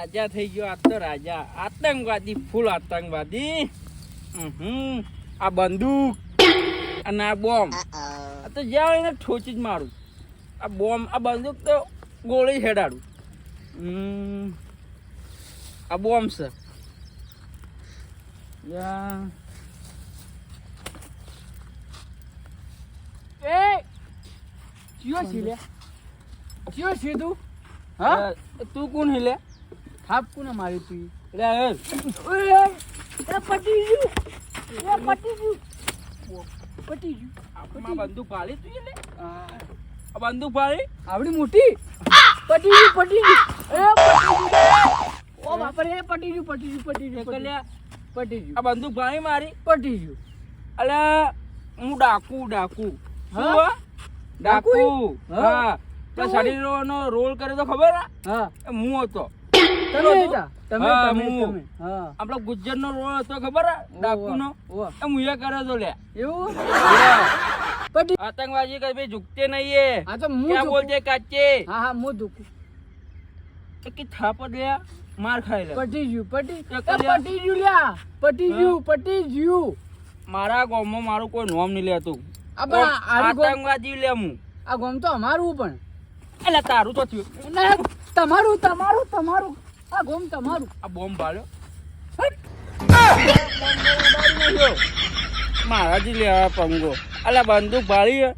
રાજા થઈ ગયો આ તો રાજા. આતંકવાદી ફૂલ આતંકવાદી. હમ આ બંદૂક અને આ બોમ્બ. આ તો જ્યાં એને ઠોચી જ મારું. આ બોમ્બ આ બંદૂક તો ગોળી હેડાડું. હમ આ બોમ્બ છે. એ! ચિયો છે લે? ચિયો છે તું? હા? તું કોણ हिले થાપ કુને મારી તું. એ પટી ગયું. એ પટી ગયું. પટી ગયું. બંદૂક પાડી તું એટલે? આ બંદૂક પાડી આવડી મોટી? પટી ગયું પટી ગયું. એ પટી ગયું. ઓ બાપરે પટી ગયું પટી ગયું પટી ગયું પટી ગયું. આ બંદૂક પાડી મારી? પટી ગયું. અલે હું ડાકુ ડાકુ. હા? ડાકુ. હા? શરીરનો રોલ કર્યો તો ખબર હે? હા. એ હું હતો. પટી ગયું પટી પટી ગયું લ્યા. પટી મારા ગામમાં મારું કોઈ નોમ નહીં લેતું. આતંકવાદી લે હું. આ ગામ તો અમારું પણ. એટલે તારું તો થયું. તમારું તમારું તમારું. આ ગોમ તમારું. આ બોમ્બ ભાડ્યો હટ. મારા જ લેવા પંગો. અલા બંદૂક ભાળી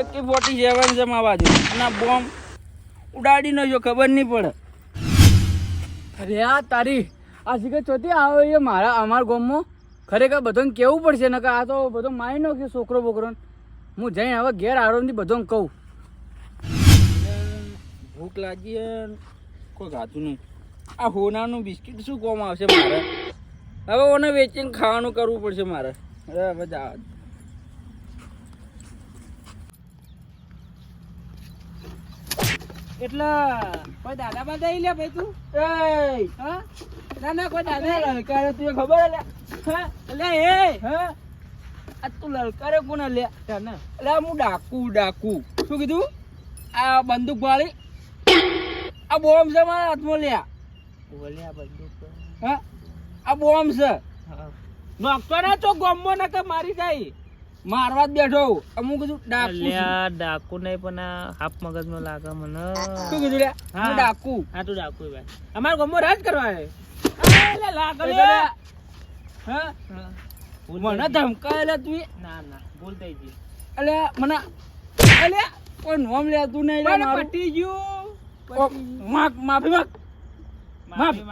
એકી ફોર્ટી સેવન છે દે. બાજુ અને આ બોમ્બ ઉડાડી નજો ખબર નહીં પડે. અરે આ તારી આ શીખર ચોથી આવે એ મારા અમારા ગોમમાં? ખરેખર બધાને કેવું પડશે? નકર આ તો બધો મારી નાખ્યો છોકરો બોકરો હું જઈને હવે ઘેર આરોમથી બધોને કહું. ભૂખ લાગી કોઈ ખાતું નહીં. આ હોનાનું બિસ્કિટ શું કોમ આવશે મારે? હવે ઓને વેચીને ખાવાનું કરવું પડશે મારે. અરે હવે જા. એટલે કોઈ દાદા બાદા આવી લે ભાઈ તું? એ હા? ના ના કોઈ દાદા લલકારે તું ખબર લે? હા? લે એ! હા? આ તું લલકારે કોને લે? ના લે હું ડાકુ ડાકુ. શું કીધું? આ બંદૂક વાળી આ બોમ્બ છે મારા હાથમાં લ્યા. બોલ્યા બંદૂક હા? આ બોમ્બ છે. નોકતો ના તો ગોમો કે મારી જાય. મારવા જ બેઠો હું. અમુક કીધું ડાકુ. ડાકુ નહીં પણ આ હાફ મગજ નો લાગે મને. શું કીધું લ્યા? હા. ડાકુ. હા તું ડાકુ ભાઈ. અમારા ગામમાં રાજ કરવા હે એટલે લાગે લે. હા. મને ધમકાયેલા તું. ના ના ભૂલ થઈ ગઈ. મને અલ્યા કોઈ નોમ લે તું નહીં પટી ગયું. માગ માફી માગ માફી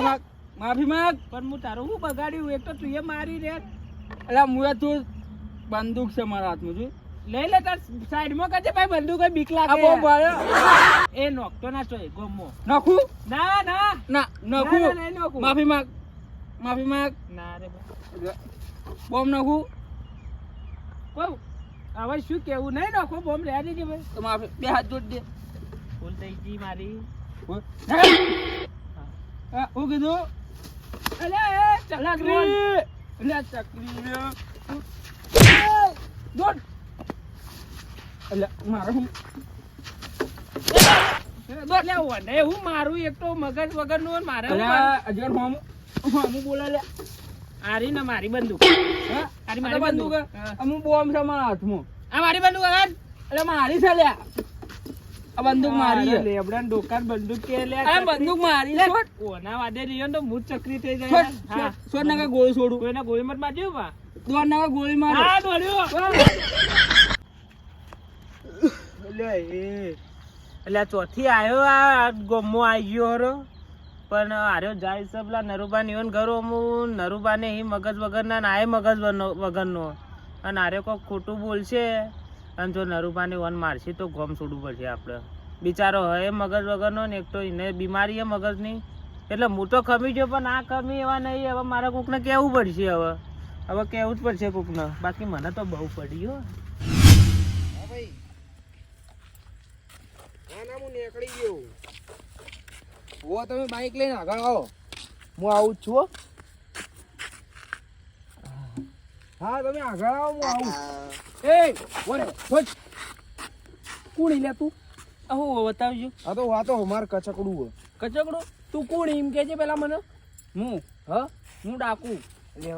માંગ. માફી માગ. પણ હું તારું હું બગાડ્યું? એક તો તું એ મારી રે. અલ્યા મુએ તું બંદૂક છે મારા હાથમાં જોઈ લઈ લે તાર સાઈડમાં કરજે ભાઈ બંદૂક બીક લાગે. એ નોખતો ના ચોય ગોમો. નખું? ના ના. ના નખું. માફી માગ માફી માગ. ના રે બોમ નાખું. કોઈ હવે શું કેવું? નહીં નાખો બોમ્બ રહ્યા દેજે ભાઈ. તો માફી બે હાથ જોડ દે. ભૂલ થઈ ગઈ મારી. હા, હું કીધું અલે એ ચકરી. અલ્યા ચકલી દોડ. અલે મારો હું? એટલે વને હું મારું એક તો મગજ વગરનું મારે મારું. હોમ હોમ બોલા લે આરી ને મારી બંદૂક. તારી મારી બંદૂક બંદૂક. હે. હા. અમુક બોમ્બ છે મારા હાથમાં. આ મારી બંદૂક અગર એટલે મારી છે લ્યા આ બંદૂક મારી છે લેબડા દુકાન બંદૂક કે લે. અરે બંદૂક મારી છે. ઓના વાદે રહ્યો તો મૂળ ચક્રી થઈ જાય. હા. છોડ. ગોળી છોડું. કોઈના ગોળી મત બા? ગોળી મારે. હા દોડ્યો. એટલે એ. એટલે આ ચોથી આવ્યો આ ગમો આવી ગયો હરો પણ આર્યો જાય છે પેલા નરુબા નિયોન ઘરો હું નરુબા ને હી મગજ વગરના ને આય મગજ વગરનો- અને આર્યો કોક ખોટું બોલશે, અને જો નરુબા ને વન મારશે તો ગોમ છોડવું પડશે આપણે બિચારો હે મગજ વગરનો ને એક તો એને બીમારી હે મગજની. એટલે હું તો ખમી ગયો, પણ આ ખમી એવા નહીં, હવે મારે કોકને કહેવું પડશે હવે? હવે કહેવું જ પડશે કોકને? બાકી મને તો બહુ પડી હો. ઓ તમે બાઈક લઈને આગળ આવો. હું આવું છું હા. તમે આગળ આવો હું આવું. એ બોલે ફટ કુણી લે તું? અહો બતાવજો આ તો વાતો અમાર કચકડું હો કચકડો? તું કોણ એમ કે છે પેલા મને? હું? હ? હું ડાકુ. લે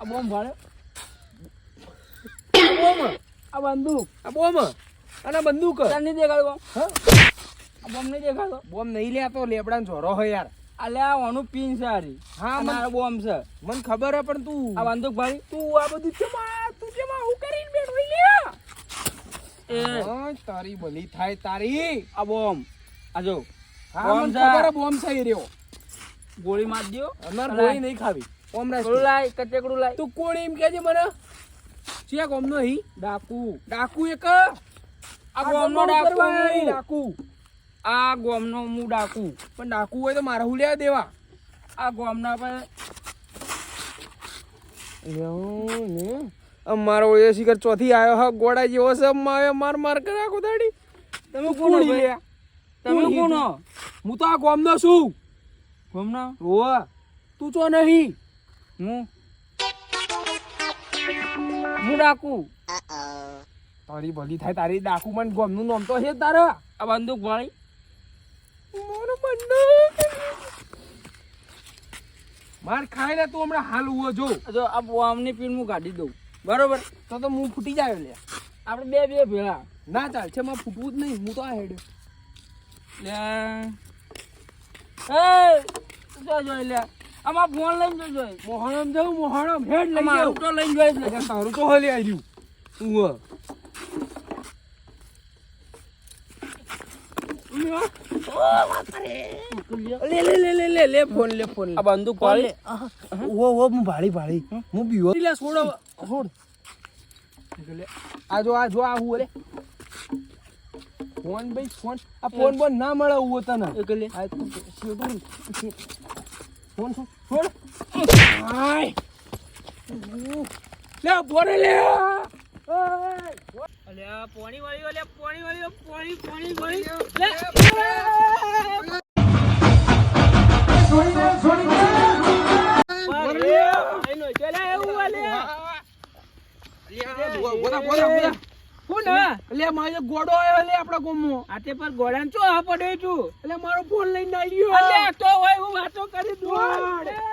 આ બોમ્બ ભાડે આ બોમ આ બંદૂક. આ બોમ અને બંદૂક. તને નહીં દેખાડો. હ? બોમ્બ નહીં દેખાતો. બોમ નહીં લે આ તો લેબડાનો ઝોરો હે યાર. અલ્યા ઓનું પિન છે હારી. હા, મારો બોમ્બ છે. મને ખબર હે પણ તું. આ બંદૂક ભાઈ તું આ બધું ચેમાં તું ચેમાં હું કરીને બેઠો લે! એ. તારી ભલી થાય તારી. આ બોમ્બ. આ જો. હા બોમ મને. ખબર હે બોમ છે રહ્યો. ગોળી માર દયો. અમાર ગોળી નહીં ખાવી. ઓમ ગોળું લાય કચેકડું લાય. તું કોણ એમ કે છે મને. ચિયા ઓમ નો હી? ડાકુ. ડાકુ એક? આ ગોમનો ડાકુ ડાકુ. આ ગોમનો હું ડાકું. પણ ડાકું હોય તો મારે હું લેવા દેવા? આ ગોમના પર અમારો એ શિખર ચોથી આવ્યો હા ગોડા જેવો છે મારે માર માર કરે આખો દાડી તમે કોણ લે? તમે કોણ હી? તો આ ગોમનો છું. ગોમના? હો તું ચો નહીં? હું? હું ડાકુ. તારી ભલી થાય તારી ડાકુ મને ગોમનું નામ તો છે તારા. આ બંદૂક ભાળી મારો માર ખાય ને તું હમણાં હાલ ઉવો જો. જો આ બોમની પીણ હું કાઢી દઉં. બરોબર? તો તો હું ફૂટી જાય લે આપણે બે બે ભેળા. ના ચાલ છે માં ફૂટવું જ નહીં. હું તો આ હેડ. લે. એ જો જો લે આમાં ફોન લઈને જોજો મોહણમ જવું મોહણમ. હેડ લઈ મારું જાઉં. તો લઈને જોઈશ ને તારું તો હલી આવી રહ્યું ઉવો લે લે લે લે લે લે ફોન લે ફોન. લે આ બંદૂક ભાળી ઓ ઓ હું ભાળી ભાળી. હું બીવો. લે છોડો છોડ. આ જો આ જો આ હું લે. ફોન ભાઈ ફોન. આ ફોન બોન ના મળે ઉવો તને. એકલે આ ફોન છોડ છોડ આય. લે બોરે લે. અલ્યા પોણી વાળી અલ્યા પોણી વાળી પોણી પોણી વાળી. પડ્યો છું. એટલે મારો ફોન લઈને આવી ગયો તો હોય હું વાતો કરી દઉં.